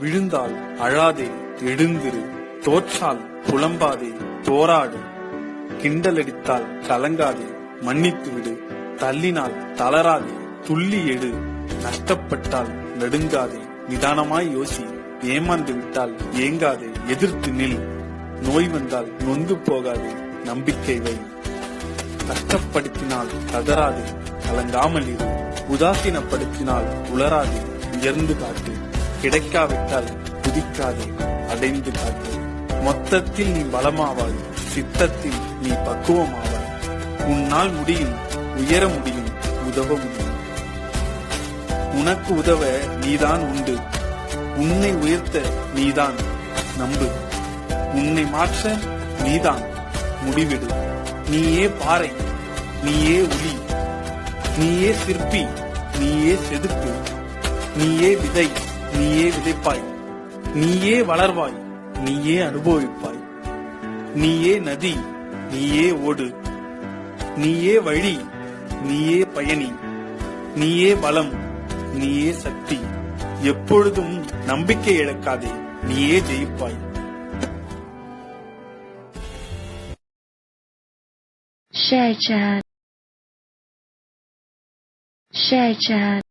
விழுந்தால் அழாதே எழுந்திரு. தோற்றால் புலம்பாதே போராடு கிண்டலடித்தால் கலங்காதே மன்னித்து விடு தள்ளினால் தளராதே துள்ளி எடு. நஷ்டப்பட்டால் நடுங்காதே நிதானமாய் யோசி. ஏமாந்து விட்டால் ஏங்காதே எதிர்த்து நில். நோய் வந்தால் நொந்து போகாதே நம்பிக்கை வை. கஷ்டப்படுத்தினால் கதறாதே கலங்காமல் இரு. உதாசீனப்படுத்தினால் உளராதே உயர்ந்து காட்டு. கிடைக்காவிட்டால் குதிக்காதே அடைந்து காட்டு. மொத்தத்தில் நீ பலமாவாய் சித்தத்தில் நீ பக்குவமாவாய். உன்னால் முடியும் உயர முடியும் உதவ முடியும். உனக்கு உதவ நீதான் உண்டு. உன்னை உயர்த்த நீதான் நம்பு. உன்னை மாற்ற நீதான் முடிவிடு. நீயே பாறை நீயே உளி நீயே சிற்பி நீயே செதுக்கு. நீயே விதை. நீயே விதைப்பாய் நீயே வளர்வாய். நீயே அனுபவிப்பாய். நீயே நதி. நீயே ஓடு. நீயே வழி. நீயே பயணி. நீயே பலம் நீயே சக்தி. எப்பொழுதும் நம்பிக்கை இழக்காதே. நீயே ஜெயிப்பாய். Share chat. Share chat.